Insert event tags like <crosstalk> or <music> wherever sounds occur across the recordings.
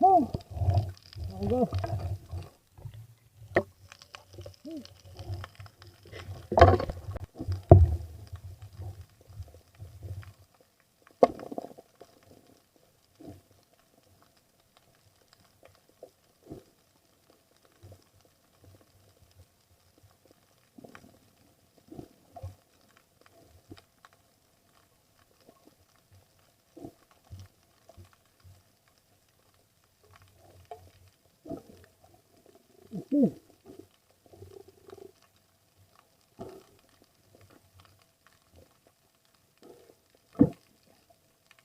Move. There we go.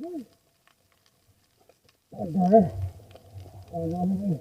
Ada. Ada ni.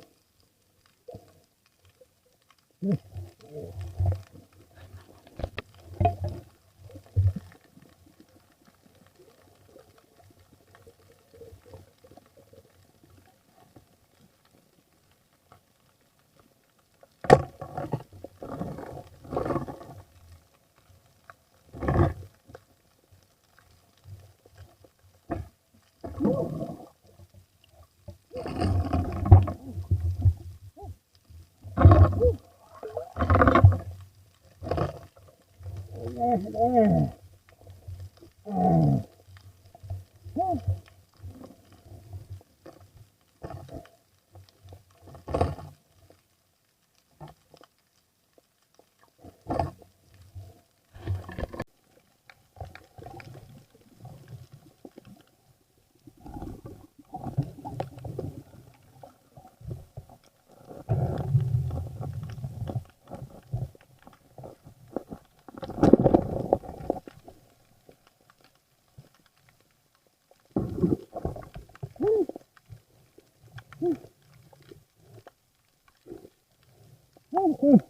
Mau. Ooh.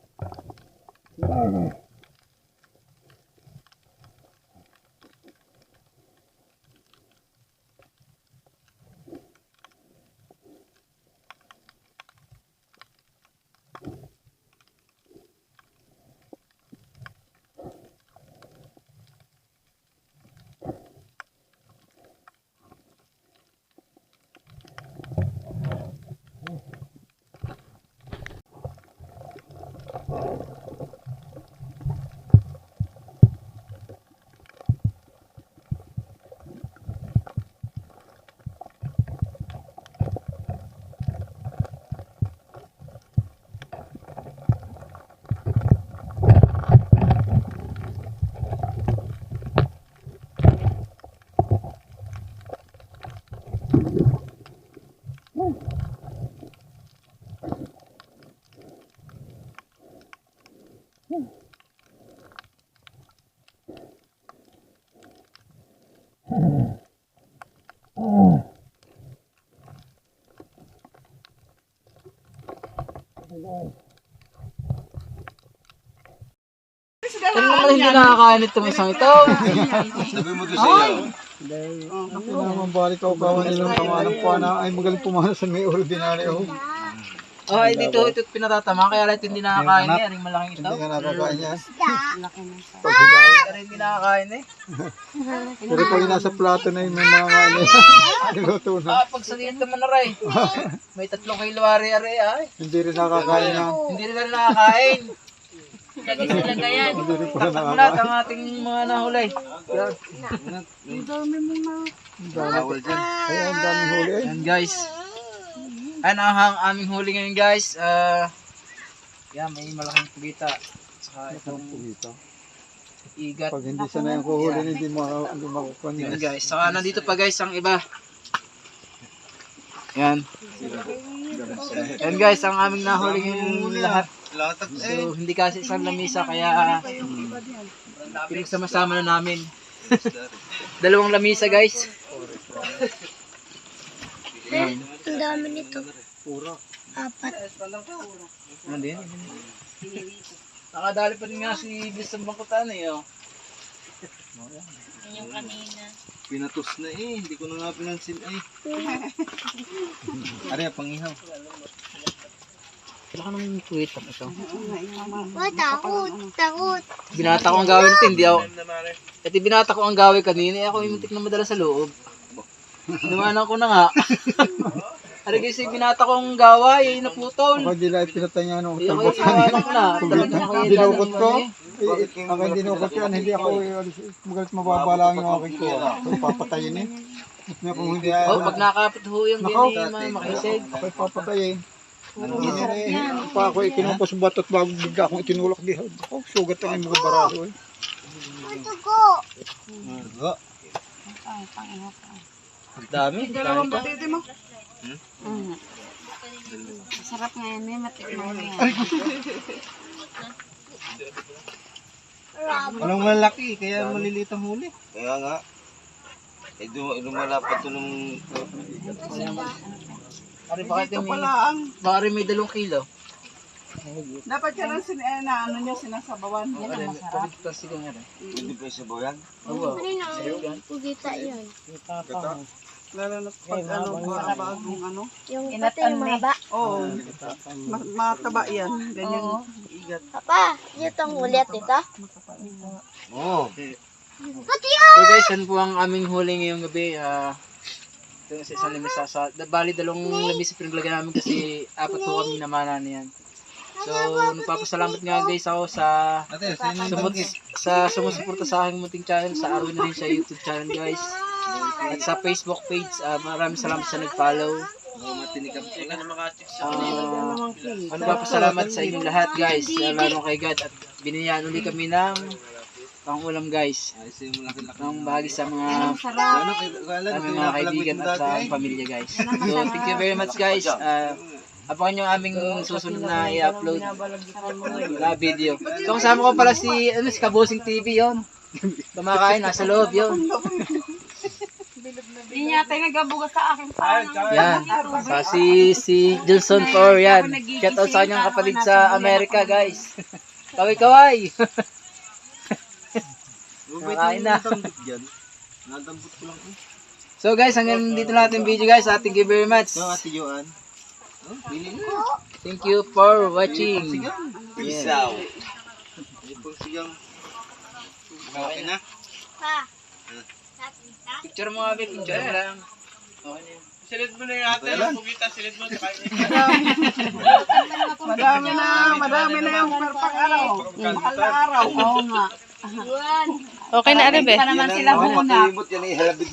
Ano naman hindi nakakain itong isang ito? Sabi mo doon siya. Ako naman balik ako kawan nilang kamanang po na ay magaling pumana sa may ordinary oh. Oh, ay dito ito pinatatama kaya rin hindi nakakain eh. Aring malaking ito. Hindi nakakain yan. Kaya <laughs> rin hindi nakakain eh. Pero pag nasa plato na yung may mga ano, <laughs> niluto na. Ah, pag sa liit naman na rin. <laughs> May tatlong kilo ari-ari ay. Hindi rin nakakain yan. Hindi rin na nakakain. Hindi rin pala Takot nakakain. lahat ang ating mga nahulay. Ang dami. Ay, ang daming huli. Yan guys. Ayan ang aming huli ngayon guys. Ah, yan, may malaking pugita. Saka itong Dito. igat. Pag hindi siya na yung kuhuli, hindi mo hindi makukuha Yan niya. guys. Saka nandito pa guys ang iba. Yan. Yan guys, ang aming nahuli ngayon lahat. So, hindi kasi isang lamisa kaya pinagsama-sama na namin. <laughs> Dalawang lamisa guys. Yan. Ang dami nito. Puro. Apat. Ano din? Nakadali pa rin nga si Bis ng bangkutan eh. Oh. Yung kanina. Pinatos na eh. Hindi ko na nga pinansin eh. <laughs> Ari, pangihaw. Wala ka nang tweet ang ito. Oh, takot. Takot. Binata ko ang gawin ito, hindi ako. At binata ko ang gawin kanina, eh, ako yung muntik na madala sa loob. <laughs> Numanan ko na nga. <laughs> Ano guys, yung binata kong gawa, yung naputol. Ako di niya ano, Yung talbot kayo sinawalak na. Talagang kayo Dinukot ko. Eh, eh, Ako dinukot yan, hindi ako eh, magalit mababa lang yung aking ko. So, papatayin eh. Na kung hindi. Oh, ako, pag nakapit ho yung Nako. gini, makisig. ako'y papatayin. Hindi eh, pa ako ikinumpos batot bago bigla akong itinulak di. Ako, sugat ang mga baraso eh. Tugo. Ang dami. Dalawang batete mo. Sarap nga yan eh, matikman mo yan. Walang malaki, kaya maliliit ang huli. Kaya nga. Eh, dum- lumalapat to nung... Pare, bakit yung may, baka rin may dalawang kilo. Dapat yan ang sin eh, na ano nyo sinasabawan. Yan ang masarap. Plastic nga rin. Hindi pa sa bayan. Oo. Ano na? Pugita yan. Lalo na pag ano, ba- bagong ano. Yung pati yung mahaba. Oo. Ma- mataba yan. Ganyan. Igat. Papa, yun itong ulit ito. Oo. Pati So guys, yan po ang aming huli ngayong gabi. Ah, ito sa isang lamisa. Sa, da- bali, dalawang lamisa pinaglagyan namin kasi apat po kami namana niyan. So, nagpapasalamat nga guys ako sa Ate, sino sumut sa sumusuporta sa aking munting channel, sa Arwin na rin sa YouTube channel guys. At sa Facebook page, ah, maraming salamat sa nag-follow. Uh, ano pa pasalamat sa inyong lahat guys, uh, lalo kay God at biniyaan uli kami ng pangulam guys. Ay, sa'yo mo laki-laki. Ng bahagi sa mga aming mga kaibigan at sa aming pamilya guys. So thank you very much guys. Uh, abangan nyo ang aming susunod na i-upload na video. So kasama ko pala si, ano, si Kabusing TV yon. Kumakain, nasa loob yon. Hindi niya tayo nagabugas sa akin. Yan. Sa si, si Johnson Thor yan. Shout out sa kanyang kapatid sa Amerika guys. <laughs> Kaway-kaway. Nakain <laughs> na. Diyan. Nadambot ko lang. So guys, hanggang dito na ating video guys. Thank you very much. So, Ate Joan. Oh. Thank you for watching. Peace out. Hindi pong sigang. Okay na. Pa. Picture mo nga, Bill. Picture na lang. Okay na yun. Madami na, madami na yung perpak araw. Mahal na araw. Oo nga. Okay na, Arebe. Pa naman sila Yan ang mga yan ay halabig